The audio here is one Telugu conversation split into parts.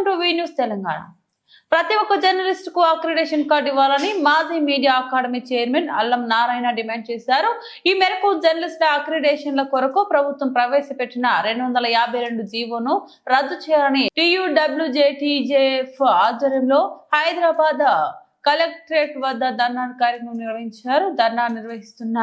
Welcome to V news Telangana. ప్రతి ఒక్క జర్నలిస్ట్కు అక్రిడేషన్ కార్డు ఇవ్వాలని మాజీ మీడియా అకాడమీ చైర్మన్ అల్లం నారాయణ డిమాండ్ చేశారు. ఈ మేరకు జర్నలిస్టుల అక్రిడేషన్ల కొరకు ప్రభుత్వం ప్రవేశపెట్టిన రెండు వందల యాభై రెండు జీవోను రద్దు చేయాలని టియుడబ్ల్యూజేటీజేఎఫ్ ఆధ్వర్యంలో హైదరాబాద్ కలెక్టరేట్ వద్ద ధర్నా కార్యక్రమం నిర్వహించారు. ధర్నా నిర్వహిస్తున్న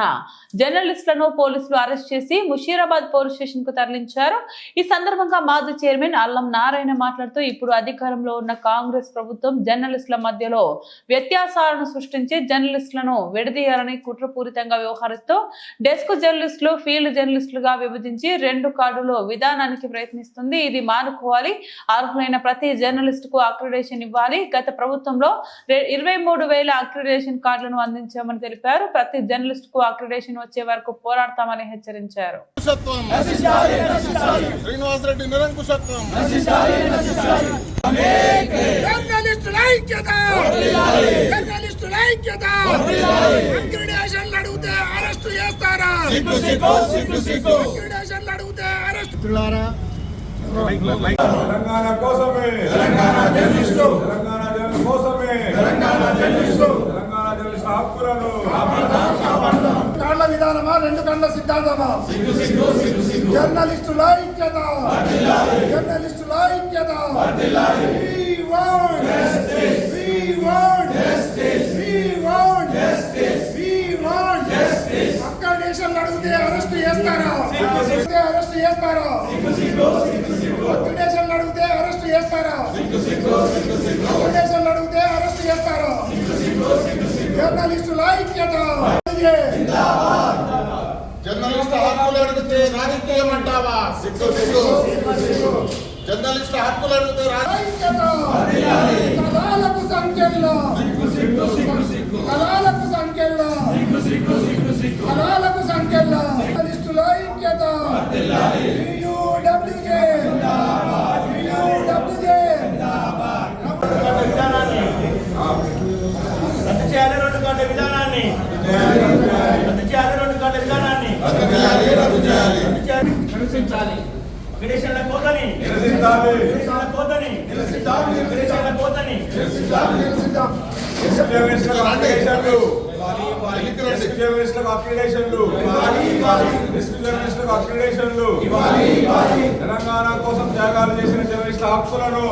జర్నలిస్టులను పోలీసులు అరెస్ట్ చేసి ముషీరాబాద్ పోలీస్ స్టేషన్కు తరలించారు. ఈ సందర్భంగా మాజీ చైర్మన్ అల్లం నారాయణ మాట్లాడుతూ ఇప్పుడు అధికారంలో ఉన్న కాంగ్రెస్ ప్రభుత్వం జర్నలిస్టుల మధ్యలో వ్యత్యాసాలను సృష్టించి జర్నలిస్టులను విడదీయాలని కుట్రపూరితంగా వ్యవహరిస్తూ డెస్క్ జర్నలిస్టులు ఫీల్డ్ జర్నలిస్టులుగా విభజించి రెండు కార్డులు విధానానికి ప్రయత్నిస్తుంది. ఇది మానుకోవాలి. అర్హులైన ప్రతి జర్నలిస్టుకు అక్రిడేషన్ ఇవ్వాలి. గత ప్రభుత్వంలో ఇరవై ఇరవై మూడు వేల అక్రిడేషన్ కార్డులను అందించామని తెలిపారు. ప్రతి జర్నలిస్ట్కు అక్రిడేషన్ వచ్చే వరకు పోరాడతామని హెచ్చరించారు. తెలంగాణ కోసమే. తెలంగాణ కోసమే. తెలంగాణ జర్నలిస్టు. హక్కులను కాళ్ళ విధానమా రెండు కళ్ళ సిద్ధాంతమా? జర్నలిస్టుల ఐక్యత. జర్నలిస్టుల ఐక్యత. want అక్రిడేషన్ అడిగితే అరెస్ట్ చేస్తారా? అరెస్ట్ చేస్తారా? అక్రిడేషన్ అడిగితే అరెస్ట్ చేస్తారా? జర్నలిస్టుల ఐక్యత జర్నలిస్ట్ హక్కులు అడిగితే రాజకీయం అంటావా సిగ్గు సిగ్గు. జర్నలిస్ట్ హక్కులు అడిగితే రాజకీయం ఐక్యత విదేశాల కోతని. విదేశాల కోతని విదేశాల కోతని తెలంగాణ కోసం త్యాగాలు చేసిన జర్నలిస్టుల హక్కులను